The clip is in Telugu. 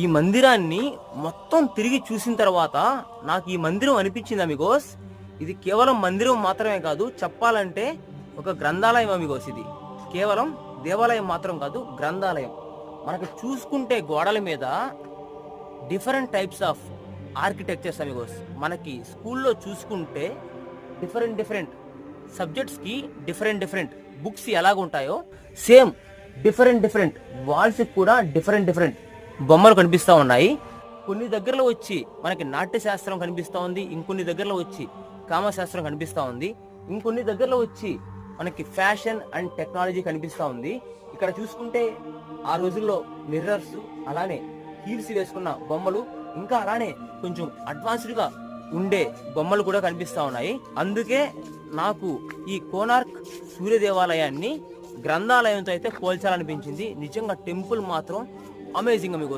ఈ మందిరాన్ని మొత్తం తిరిగి చూసిన తర్వాత నాకు ఈ మందిరం అనిపించింది అమిగోస్. ఇది కేవలం మందిరం మాత్రమే కాదు చెప్పాలంటే ఒక గ్రంథాలయం అమిగోస్ ఇది. కేవలం దేవాలయం మాత్రం కాదు గ్రంథాలయం. మనకు చూసుకుంటే గోడల మీద different types of architectures amigos. మనకి స్కూల్లో చూసుకుంటే డిఫరెంట్ డిఫరెంట్ సబ్జెక్ట్స్కి డిఫరెంట్ డిఫరెంట్ బుక్స్ ఎలాగుంటాయో సేమ్ డిఫరెంట్ డిఫరెంట్ వాల్స్కి కూడా డిఫరెంట్ డిఫరెంట్ బొమ్మలు కనిపిస్తూ ఉన్నాయి. కొన్ని దగ్గరలో వచ్చి మనకి నాట్యశాస్త్రం కనిపిస్తూ ఉంది. ఇంకొన్ని దగ్గరలో వచ్చి కామశాస్త్రం కనిపిస్తూ ఉంది. ఇంకొన్ని దగ్గరలో వచ్చి మనకి ఫ్యాషన్ అండ్ టెక్నాలజీ కనిపిస్తూ ఉంది. ఇక్కడ చూసుకుంటే ఆ రోజుల్లో మిర్రర్స్ అలానే హీల్స్ వేసుకున్న బొమ్మలు ఇంకా అలానే కొంచెం అడ్వాన్స్డ్గా ఉండే బొమ్మలు కూడా కనిపిస్తూ ఉన్నాయి. అందుకే నాకు ఈ కోనార్క్ సూర్య దేవాలయాన్ని గ్రంథాలయంతో అయితే పోల్చాలనిపించింది. నిజంగా టెంపుల్ మాత్రం amazing amigos.